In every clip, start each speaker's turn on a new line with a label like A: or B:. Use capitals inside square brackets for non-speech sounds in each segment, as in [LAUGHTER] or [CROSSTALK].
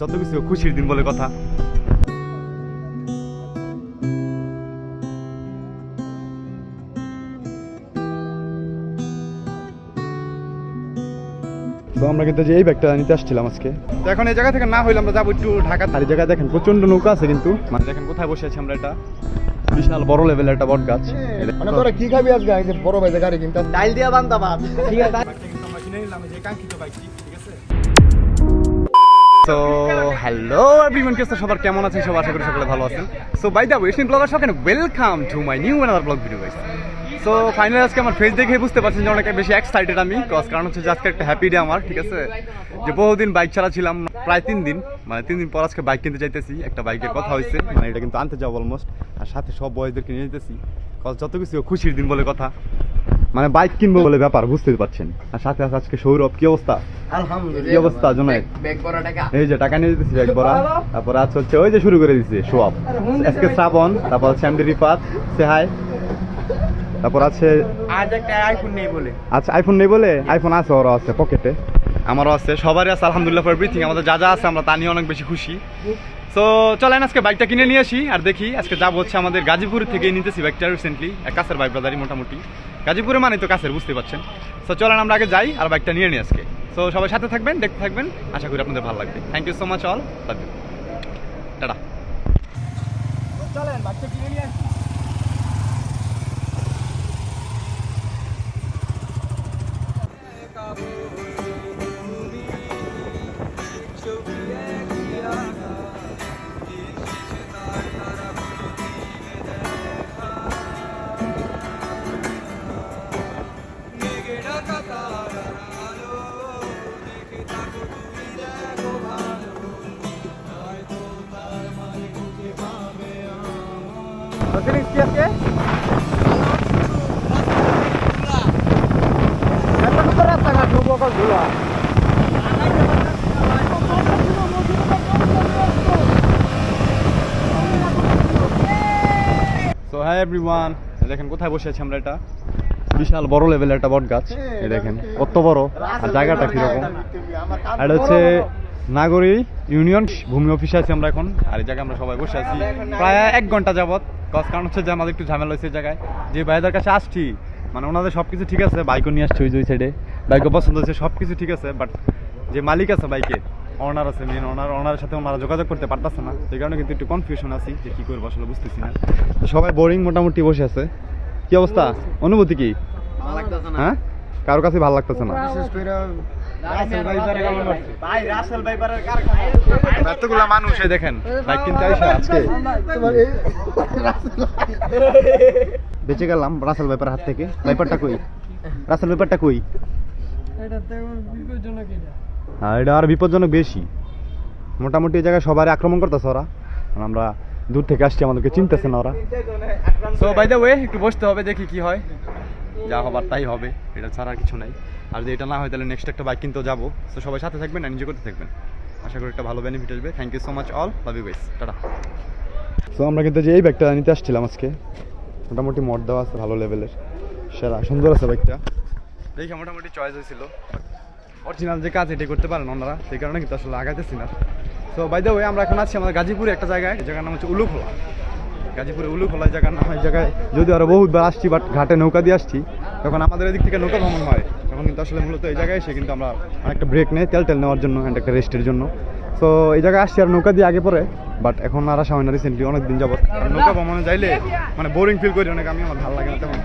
A: যত কিছু খুশির দিন বলে কথা। তো আমরা কিন্তু যে এই ব্যাগটা নিতে আসছিলাম আজকে। তো এখন এই জায়গা থেকে না হইলে আমরা যাব একটু ঢাকা আর এই জায়গায় দেখেন প্রচণ্ড নৌকা আছে কিন্তু। মানে দেখেন কোথায় বসে আছি আমরা এটা। বিশাল বড় লেভেলের একটা বট গাছ।
B: মানে তোরা কি খাবি আজকে? আজকে বড় ভাই গাড়ি কিনতে
C: ডাইল দিয়া বান্দা ভাত ঠিক আছে?
A: তো হ্যালো এভরিওয়ান কেস সবার কেমন আছেন? সব আশা করি সকলে ভালো আছেন। So by the wasting blogger সকেন welcome to my new another blog video guys so finally আজকে আমার ফেস দেখে বুঝতে পারছেন যে অনেক বেশি এক্সাইটেড আমি কজ কারণ হচ্ছে আজকে একটা হ্যাপি ডে আমার, ঠিক আছে? যে বহুদিন বাইক চালাচ্ছিলাম প্রায় তিন দিন মানে তিন দিন পর আজকে বাইক কিনতে চাইতেছি, একটা বাইকের কথা হয়েছে মানে এটা কিন্তু আনতে যাব অলমোস্ট আর সাথে সব বয়সদেরকে নিয়ে যেতেছি কজ যত কিছু খুশির দিন বলে কথা। মানে বাইক কিনবো বলে ব্যাপার বুঝতে পারছেন। আর সাথে আছে আজকে সৌরভ কি অবস্থা? কি অবস্থা
C: ব্যাগ টাকা।
A: এই যে টাকা নিয়ে দিতেছি এক বড়া তারপর আজ হচ্ছে ওই যে শুরু করে দিচ্ছে সোয়াব। আজকে শ্রাবণ তারপর হচ্ছে আমাদের রিফাত সে হাই। তারপর আছে
C: আজ একটা আইফোন নেই বলে।
A: আচ্ছা আইফোন নেই বলে? আইফোন আছে ওরও আছে পকেটে আমারও আছে সবারই আছে আলহামদুলিল্লাহ ফর এভরিথিং আমাদের যা যা আছে আমরা তা নিয়ে অনেক বেশি খুশি। সো চলেন আজকে বাইকটা কিনে নিয়ে আসি আর দেখি আজকে যাব হচ্ছে আমাদের গাজীপুর থেকে নিতেছি বাইকটা রিসেন্টলি কাছের বাইক বাজারই মোটামুটি। গাজীপুরে মানে তো কাছের বুঝতে পারছেন। সো চলেন আমরা আগে যাই আর বাইকটা নিয়ে নিই আজকে। সো সবাই সাথে থাকবেন, দেখতে থাকবেন, আশা করি আপনাদের ভালো লাগবে। Thank you so much all tata.
C: চলেন বাইকটা কিনে নিয়ে আসি।
A: দেখেন, কোথায় বসে আছি আমরা এটা? বিশাল বড় লেভেলের একটা বট গাছ। দেখেন, কত বড় আর জায়গাটা কীরকম? আর হচ্ছে নাগরী ইউনিয়ন, ভূমি অফিসে আছি আমরা এখন। আর এই জায়গায় আমরা সবাই বসে আছি। প্রায় এক ঘণ্টা যাবত কজ কারণ হচ্ছে যে আমাদের একটু ঝামেলা হয়েছে জায়গায়। যে ভাইদের কাছে আসছি মানে ওনাদের সব কিছু ঠিক আছে বাইকও নিয়ে আসছে ওই যে ওই সাইডে বাইকও পছন্দ হচ্ছে সব কিছু ঠিক আছে বাট যে মালিক আছে বাইকে অনার আছে মেন অনার অনারের সাথে ওনারা যোগাযোগ করতে পারতেছে না। সেই কারণে কিন্তু একটু কনফিউশন আছি যে কী করব আসলে বুঝতেছি না। তো সবাই বোরিং মোটামুটি বসে আছে। কি অবস্থা? অনুভূতি কি?
C: ভালো লাগতেছে না।
A: হ্যাঁ? কারোর কাছে ভালো লাগতেছে না।
B: বিশেষ করে
A: এতগুলা মানুষ দেখেন। বাইক কিনতে আজকে। বেঁচে গেলাম রাসেল ব্যাপার হাত থেকে। ব্যাপারটা কই? রাসেল ব্যাপারটা কই? হ্যাঁ এটা আর বিপজ্জনক বেশি। মোটামুটি এই জায়গায় সবার আক্রমণ করতেছে ওরা। আমরা দূর থেকে আসছি আমাদেরকে চিনতেছে না ওরা। সো বাই দ্য ওয়ে একটু বসতে হবে দেখি কি হয়। যা হবার তাই হবে এটা ছাড়া কিছু নাই। আর যদি এটা না হয় তাহলে নেক্সট একটা বাইক কিনতেও যাব। তো সবাই সাথে থাকবেন এনজয় করতে থাকবেন। আশা করি একটা ভালো বেনিফিট আসবে। Thank you so much all love you guys tata so আমরা কিন্তু যে এই ব্যাগটা নিতে আসছিলাম আজকে, মোটামুটি মড দেওয়া আছে, ভালো লেভেলের সেরা, সুন্দর আছে বাইকটা দেখে, মোটামুটি চয়েস হয়েছিল। অরিজিনাল যে কাজ, এটাই করতে পারেন ওনারা। সেই কারণে কিন্তু আসলে আগাইতেছি না। সো বাই দ্য ওয়ে আমরা এখন আছি আমাদের গাজীপুরে একটা জায়গায়। জায়গার নাম হচ্ছে উলুখোলা। গাজীপুরে উলুখোলা জায়গার নাম। এই জায়গায় যদি আরও বহুতবার আসছি বাট ঘাটে নৌকা দিয়ে আসছি। তখন আমাদের এদিক থেকে নৌকা ভ্রমণ হয়। তখন কিন্তু আসলে মূলত এই জায়গায় এসে কিন্তু আমরা অনেকটা ব্রেক নেই তেল তেল নেওয়ার জন্য অ্যান্ড একটা রেস্টের জন্য। সো এই জায়গায় আসছি আর নৌকা দিয়ে আগে পরে বাট এখন আর আসা হয় না রিসেন্টলি অনেক দিন যাবত আর নৌকা ভ্রমণে যাইলে মানে বোরিং ফিল করি, অনেক আমি, আমার ভালো লাগে না তেমন।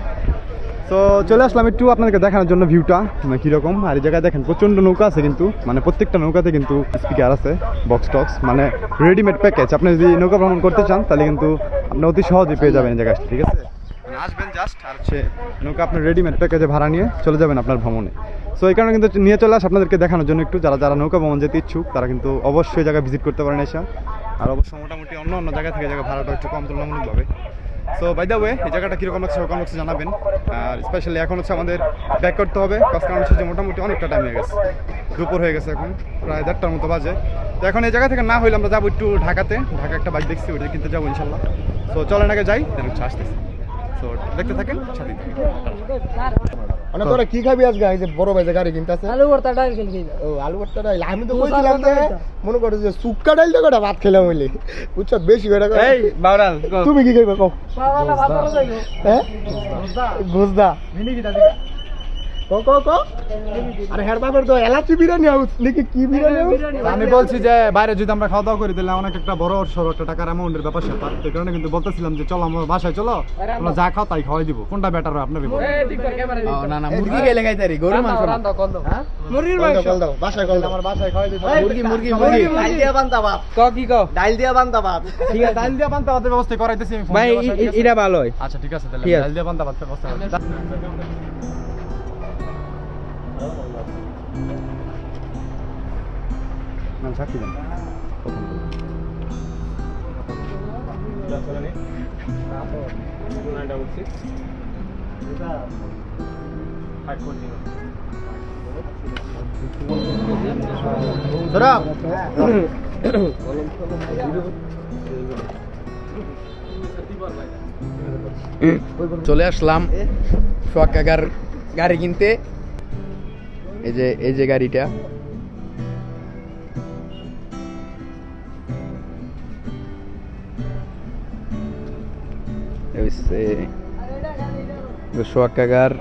A: তো চলে আসলাম একটু আপনাদেরকে দেখানোর জন্য ভিউটা মানে কীরকম। আর এই জায়গায় দেখেন, প্রচণ্ড নৌকা আছে কিন্তু মানে প্রত্যেকটা নৌকাতে কিন্তু স্পিকার আছে বক্স টক্স মানে রেডিমেড প্যাকেজ আপনি যদি নৌকা ভ্রমণ করতে চান, তাহলে কিন্তু আপনি অতি সহজে পেয়ে যাবেন এই জায়গাটা ঠিক আছে? আসবেন জাস্ট আর হচ্ছে নৌকা আপনার রেডিমেড প্যাকেজে ভাড়া নিয়ে চলে যাবেন আপনার ভ্রমণে। সো এই কারণে কিন্তু নিয়ে চলে আস, আপনাদেরকে দেখানোর জন্য একটু। যারা যারা নৌকা ভ্রমণ যেতে ইচ্ছুক, তারা কিন্তু অবশ্যই জায়গায় ভিজিট করতে পারেন এসে। আর অবশ্যই মোটামুটি অন্য অন্য জায়গা থেকে জায়গা ভাড়াটা একটু কম তুলনামূলকভাবে। সো বাই দ্য ওয়ে এই জায়গাটা কীরকম লাগছে কম লাগছে জানাবেন। আর স্পেশালি এখন হচ্ছে আমাদের ব্যাক করতে হবে কারণ হচ্ছে যে মোটামুটি অনেকটা টাইম হয়ে গেছে। দুপুর হয়ে গেছে এখন, প্রায় দেড়টার মতো বাজে। তো এখন এই জায়গা থেকে না হইলে আমরা যাব একটু ঢাকাতে। ঢাকা একটা বাইক দেখছি ওটা কিনতে যাব ইনশাল্লাহ। সো চলেন আগে যাই হচ্ছে আসতেছি। দেখতে থাকেন সাথে
B: মানে তোরা কি খাবি আজকে? এই যে বড় ভাই যে গাড়ি কিনতেছে।
D: আলু ভর্তা ডাল খেলে
B: ও আলু ভর্তা ডাল। আমি তো কইছিলাম যে মনে করো যে সুক্কা ডাল তো কটা ভাত খেলাম হইলে? বুঝছ? বেশি করে।
C: এই
B: তুমি কি খাইবে? কও।
D: ভাত
B: হ্যাঁ? গুজদা
C: মিনি
B: কো
A: আমি বলছি যে বাইরে যদি আমরা খাওয়া দাওয়া করি তাহলে অনেক একটা বড় সড়ো একটা টাকার অ্যামাউন্টের ব্যাপার স্যাপার। এই কারণে কিন্তু বলতেছিলাম যে চলো আমার বাসায় চলো। আমরা যা খাও তাই খাওয়াই দিব। কোনটা বেটার হয়
C: না না মুরগি খেলে খাইতারি গরু মাংস না।
D: রান্দা কল দাও।
C: মুরগির মাংস
B: দাও কল দাও বাসায় কল
A: আমার বাসায় খাওয়াই দিব।
C: মুরগি মুরগি মুরগি।
E: ডাইল দিয়া বান্তা ভাত।
C: ক কি ক
E: ডাইল দিয়া বান্তা ভাত।
A: ঠিক আছে ডাল দিয়ে পান্তা ভাতের ব্যবস্থা করাইতেছি আমি
C: ভাই? এটা ভালো হয়।
A: আচ্ছা ঠিক আছে তাহলে ডাল দিয়ে পান্তা ভাতের ব্যবস্থা করাইতেছি। না, সাক্ষী ধরা
C: চলে আসলাম সোয়াকাগার গাড়ি কিনতে। এই যে এই যে গাড়িটা। সোয়াকাগার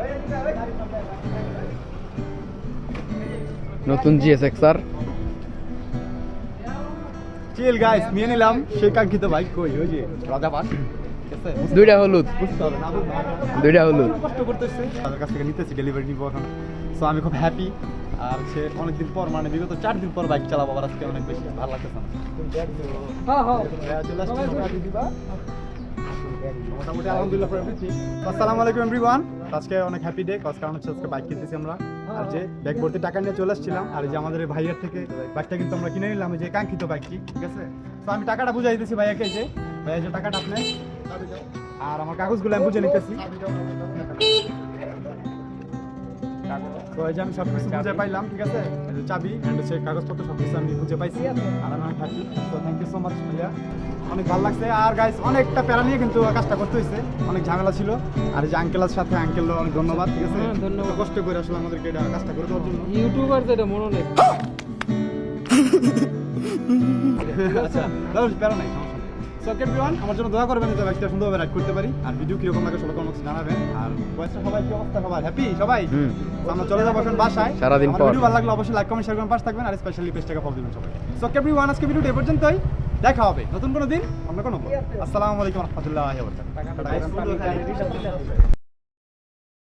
C: নতুন জিএসএক্স আর।
A: চিল গাইস নিয়ে নিলাম। সেই কাঙ্ক্ষিত বাইক কই? ওই যে ঠিক আছে?
C: দুইটা হলুদ। দুইটা হলুদ।
A: কষ্ট করতেছে। তাদের কাছ থেকে নিতেছি ডেলিভারি নিবো এখন। সো আমি খুব হ্যাপি আর সে অনেকদিন পর মানে বিগত চার দিন পর বাইক চালাবো আবার আজকে অনেক বেশি ভালো লাগতেছে আমার।
D: হ্যাঁ হ্যাঁ।
A: চলে আসছে। মোটামুটি আলহামদুলিল্লাহ everything। তো আসসালামু আলাইকুম এভরিওয়ান আজকে অনেক হ্যাপি ডে কাজ কারণ হচ্ছে আজকে বাইক কিনতেছি আমরা। আর যে ব্যাগ ভর্তি টাকা নিয়ে চলে আসছিলাম আর যে আমাদের ভাইয়ের থেকে বাইকটা কিন্তু আমরা কিনে নিলাম যে কাঙ্ক্ষিত বাইকটি ঠিক আছে? তো আমি টাকাটা বুঝাই দিতেছি ভাইয়াকে যে। ভাইয়া যে টাকাটা আপনি আর আমার কাগজগুলো আমি বুঝে নিতেছি। তো এই যে আমি সব কিছু বুঝে পাইলাম ঠিক আছে? চাবি অ্যান্ড হচ্ছে কাগজপত্র সব কিছু আমি বুঝে পাইছি। আর আমি হ্যাপি তো থ্যাংক ইউ সো মাচ ভাইয়া। অনেক ভালো লাগছে। আর গাইস অনেকটা প্যারা নিয়ে কিন্তু কাজটা করতে হয়েছে অনেক ঝামেলা ছিল। আর যে আঙ্কেলের সাথে আঙ্কেল অনেক ধন্যবাদ ঠিক আছে?
D: হ্যাঁ, ধন্যবাদ।
A: কষ্ট করে আসলে আমাদেরকে এটা কাজটা করে দেওয়ার জন্য।
D: ইউটিউবার যেটা মনে নেই। [LAUGHS]
A: আচ্ছা প্যারা নাই। আমার জন্য দোয়া করবেন যাতে বাইকটা সুন্দরভাবে রাইড করতে পারি। আর ভিডিও কীরকম লাগে সবাই কমেন্টস জানাবেন। আর বয়সটা সবাই কি অবস্থা সবার? হ্যাপি সবাই। আমরা চলে যাব এখন বাসায়।
C: সারাদিন পর।
A: ভিডিও ভালো লাগলে অবশ্যই লাইক কমেন্ট শেয়ার করবেন পাশে থাকবেন। আর স্পেশালি পেজটাকে ফলো দিবেন সবাই। সো এভরিওয়ান আজকে ভিডিওটা এ পর্যন্তই। দেখা হবে। নতুন কোনো দিন অন্য কোনো আসসালামু আলাইকুম রহমতুল্লাহ